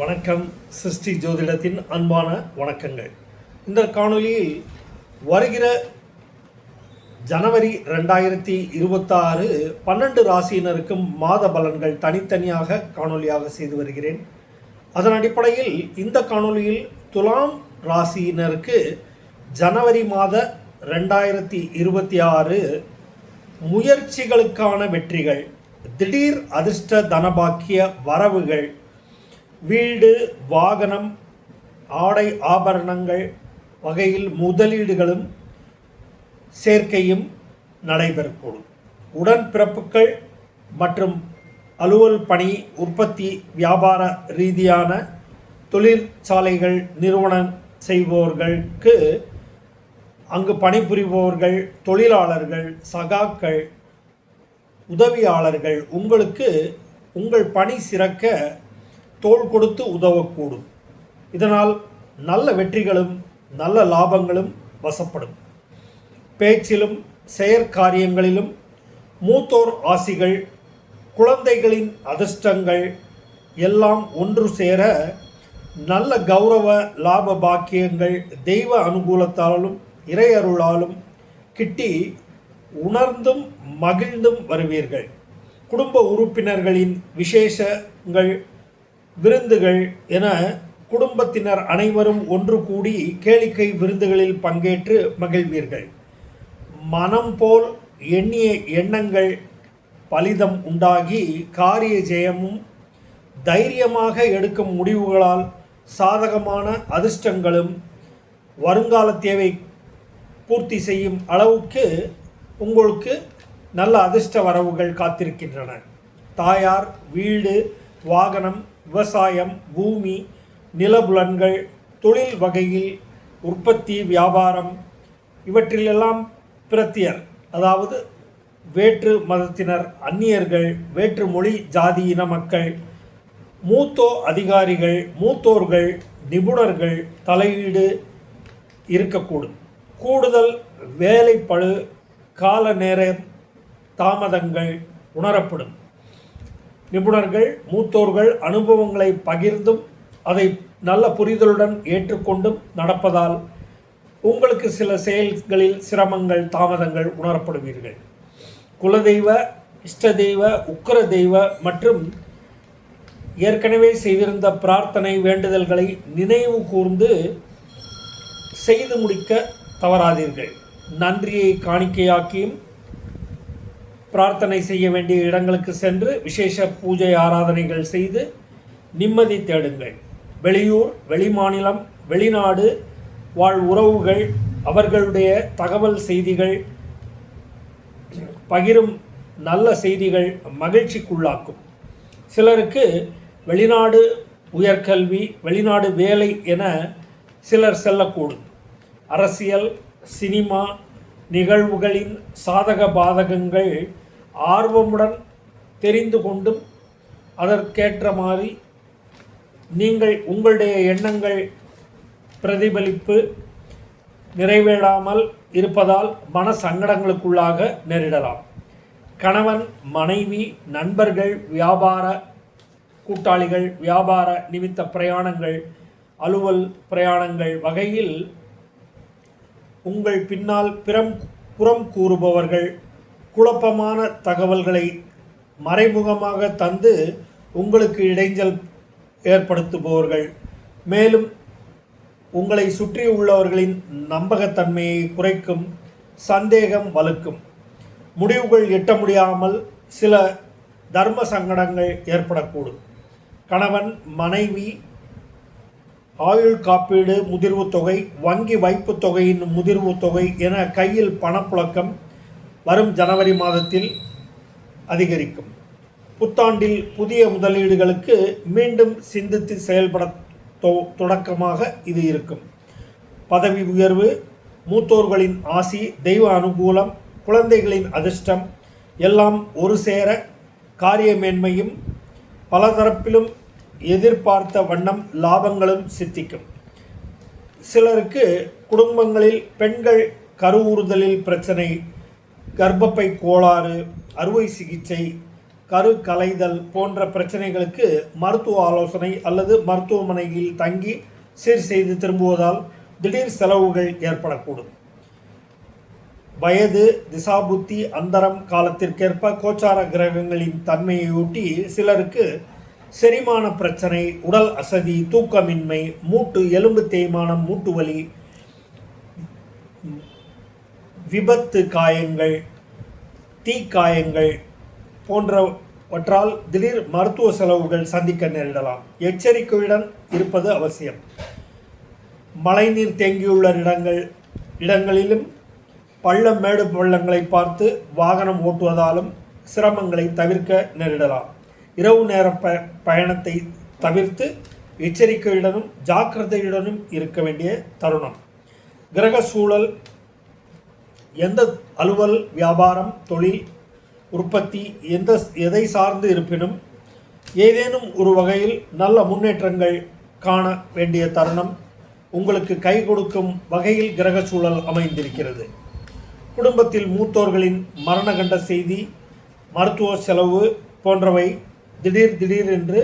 வணக்கம். சிருஷ்டி ஜோதிடத்தின் அன்பான வணக்கங்கள். இந்த காணொளியில் வருகிற ஜனவரி ரெண்டாயிரத்தி இருபத்தாறு பன்னெண்டு ராசியினருக்கும் மாத பலன்கள் தனித்தனியாக காணொளியாக செய்து வருகிறேன். அதன் அடிப்படையில் இந்த காணொளியில் துலாம் ராசியினருக்கு ஜனவரி மாத ரெண்டாயிரத்தி இருபத்தி ஆறு முயற்சிகளுக்கான வெற்றிகள் திடீர் அதிர்ஷ்ட தனபாக்கிய வரவுகள் வீடு வாகனம் ஆடை ஆபரணங்கள் வகையில் முதலீடுகளும் சேர்க்கையும் நடைபெறக்கூடும். உடன்பிறப்புகள் மற்றும் அலுவல் பணி உற்பத்தி வியாபார ரீதியான தொழிற்சாலைகள் நிறுவனம் செய்பவர்களுக்கு அங்கு பணிபுரிபவர்கள் தொழிலாளர்கள் சகாக்கள் உதவியாளர்கள் உங்களுக்கு உங்கள் பணி சிறக்க தோள் கொடுத்து உதவக்கூடும். இதனால் நல்ல வெற்றிகளும் நல்ல லாபங்களும் வசப்படும். பேச்சிலும் செயற்காரியங்களிலும் மூத்தோர் ஆசிகள் குழந்தைகளின் அதிர்ஷ்டங்கள் எல்லாம் ஒன்று சேர நல்ல கௌரவ லாப பாக்கியங்கள் தெய்வ அனுகூலத்தாலும் இறையருளாலும் கிட்டி உணர்ந்தும் மகிழ்ந்தும் வருவீர்கள். குடும்ப உறுப்பினர்களின் விசேஷங்கள் விருந்துகள் என குடும்பத்தினர் அனைவரும் ஒன்று கூடி கேளிக்கை விருந்துகளில் பங்கேற்று மகிழ்வீர்கள். மனம் போல் எண்ணிய எண்ணங்கள் பலிதம் உண்டாகி காரிய ஜெயமும் தைரியமாக எடுக்கும் முடிவுகளால் சாதகமான அதிர்ஷ்டங்களும் வருங்கால தேவை பூர்த்தி செய்யும் அளவுக்கு உங்களுக்கு நல்ல அதிர்ஷ்ட வரவுகள் காத்திருக்கின்றன. தாயார் வீடு வாகனம் விவசாயம் பூமி நிலபுலன்கள் தொழில் வகையில் உற்பத்தி வியாபாரம் இவற்றிலெல்லாம் பிரத்தியர். அதாவது வேற்று மதத்தினர் அந்நியர்கள் வேற்று மொழி ஜாதியின மக்கள் மூத்தோ அதிகாரிகள் மூத்தோர்கள் நிபுணர்கள் தலையீடு இருக்கக்கூடும். கூடுதல் வேலைப்பழு கால நேர தாமதங்கள் உணரப்படும். நிபுணர்கள் மூத்தோர்கள் அனுபவங்களை பகிர்ந்தும் அதை நல்ல புரிதலுடன் ஏற்றுக்கொண்டும் நடப்பதால் உங்களுக்கு சில செயல்களில் சிரமங்கள் தாமதங்கள் உணரப்படுவீர்கள். குலதெய்வ இஷ்ட தெய்வ உக்கர தெய்வ மற்றும் ஏற்கனவே செய்திருந்த பிரார்த்தனை வேண்டுதல்களை நினைவு கூர்ந்து செய்து முடிக்க தவறாதீர்கள். நன்றியை காணிக்கையாக்கியும் பிரார்த்தனை செய்ய வேண்டிய இடங்களுக்கு சென்று விசேஷ பூஜை ஆராதனைகள் செய்து நிம்மதி தேடுங்கள். வெளியூர் வெளிமாநிலம் வெளிநாடு வாழ் உறவுகள் அவர்களுடைய தகவல் செய்திகள் பகிரும் நல்ல செய்திகள் மகிழ்ச்சிக்குள்ளாக்கும். சிலருக்கு வெளிநாடு உயர்கல்வி வெளிநாடு வேலை என சிலர் செல்லக்கூடும். அரசியல் சினிமா நிகழ்வுகளின் சாதக பாதகங்கள் ஆர்வமுடன் தெரிந்து கொண்டும் அதற்கேற்ற மாதிரி நீங்கள் உங்களுடைய எண்ணங்கள் பிரதிபலிப்பு நிறைவேறாமல் இருப்பதால் மன சங்கடங்களுக்குள்ளாக நேரிடலாம். கணவன் மனைவி நண்பர்கள் வியாபார கூட்டாளிகள் வியாபார நிமித்த பிரயாணங்கள் அலுவல் பிரயாணங்கள் வகையில் உங்கள் பின்னால் பிறம் புறம் கூறுபவர்கள் குழப்பமான தகவல்களை மறைமுகமாக தந்து உங்களுக்கு இடைஞ்சல் ஏற்படுத்துபவர்கள். மேலும் உங்களை சுற்றி உள்ளவர்களின் நம்பகத்தன்மையை குறைக்கும் சந்தேகம் வலுக்கும். முடிவுகள் எட்ட முடியாமல் சில தர்ம சங்கடங்கள் ஏற்படக்கூடும். கணவன் மனைவி ஆயுள் காப்பீடு முதிர்வு தொகை வங்கி வைப்பு தொகையின் முதிர்வு தொகை என கையில் பணப்புழக்கம் வரும் ஜனவரி மாதத்தில் அதிகரிக்கும். புத்தாண்டில் புதிய முதலீடுகளுக்கு மீண்டும் சிந்தித்து செயல்பட தொ- தொடக்கமாக இது இருக்கும். பதவி உயர்வு மூத்தோர்களின் ஆசி தெய்வ அனுகூலம் குழந்தைகளின் அதிர்ஷ்டம் எல்லாம் ஒரு சேர காரியமேன்மையும் பலதரப்பிலும் எதிர்பார்த்த வண்ணம் லாபங்களும் சித்திக்கும். சிலருக்கு குடும்பங்களில் பெண்கள் கருவுறுதலில் பிரச்சனை கர்ப்பப்பை கோளாறு அறுவை சிகிச்சை கரு கலைதல் போன்ற பிரச்சனைகளுக்கு மருத்துவ ஆலோசனை அல்லது மருத்துவமனையில் தங்கி சீர் செய்து திரும்புவதால் திடீர் செலவுகள் ஏற்படக்கூடும். வயது திசாபுத்தி அந்தரம் காலத்திற்கேற்ப கோச்சார கிரகங்களின் தன்மையொட்டி சிலருக்கு செரிமான பிரச்சனை உடல் அசதி தூக்கமின்மை மூட்டு எலும்பு தேய்மானம் மூட்டு வலி விபத்து காயங்கள் தீக்காயங்கள் போன்றவற்றால் திடீர் மருத்துவ செலவுகள் சந்திக்க நேரிடலாம். எச்சரிக்கையுடன் இருப்பது அவசியம். மழைநீர் தேங்கியுள்ள இடங்கள் இடங்களிலும் பள்ளம் மேடு பள்ளங்களை பார்த்து வாகனம் ஓட்டுவதாலும் சிரமங்களை தவிர்க்க நேரிடலாம். இரவு நேர ப பயணத்தை தவிர்த்து எச்சரிக்கையுடனும் ஜாக்கிரதையுடனும் இருக்க வேண்டிய தருணம். கிரக சூழல் எந்த அலுவல் வியாபாரம் தொழில் உற்பத்தி எந்த எதை சார்ந்து இருப்பினும் ஏதேனும் ஒரு வகையில் நல்ல முன்னேற்றங்கள் காண வேண்டிய தருணம் உங்களுக்கு கை கொடுக்கும் வகையில் கிரக சூழல் அமைந்திருக்கிறது. குடும்பத்தில் மூத்தோர்களின் மரணகண்ட செய்தி மருத்துவ செலவு போன்றவை திடீர் திடீர் என்று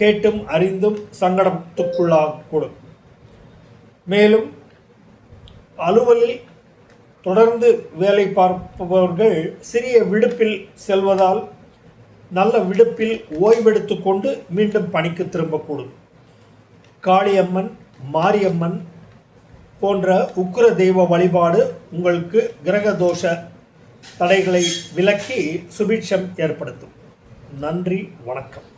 கேட்டும் அறிந்தும் சங்கடத்துக்குள்ளாகக்கூடும். மேலும் அலுவலில் தொடர்ந்து வேலை பார்ப்பவர்கள் சிறிய விடுப்பில் செல்வதால் நல்ல விடுப்பில் ஓய்வெடுத்து கொண்டு மீண்டும் பணிக்கு திரும்பக்கூடும். காளியம்மன் மாரியம்மன் போன்ற உக்கிர தெய்வ வழிபாடு உங்களுக்கு கிரக தோஷ தடைகளை விலக்கி சுபிட்சம் ஏற்படுத்தும். நன்றி வணக்கம்.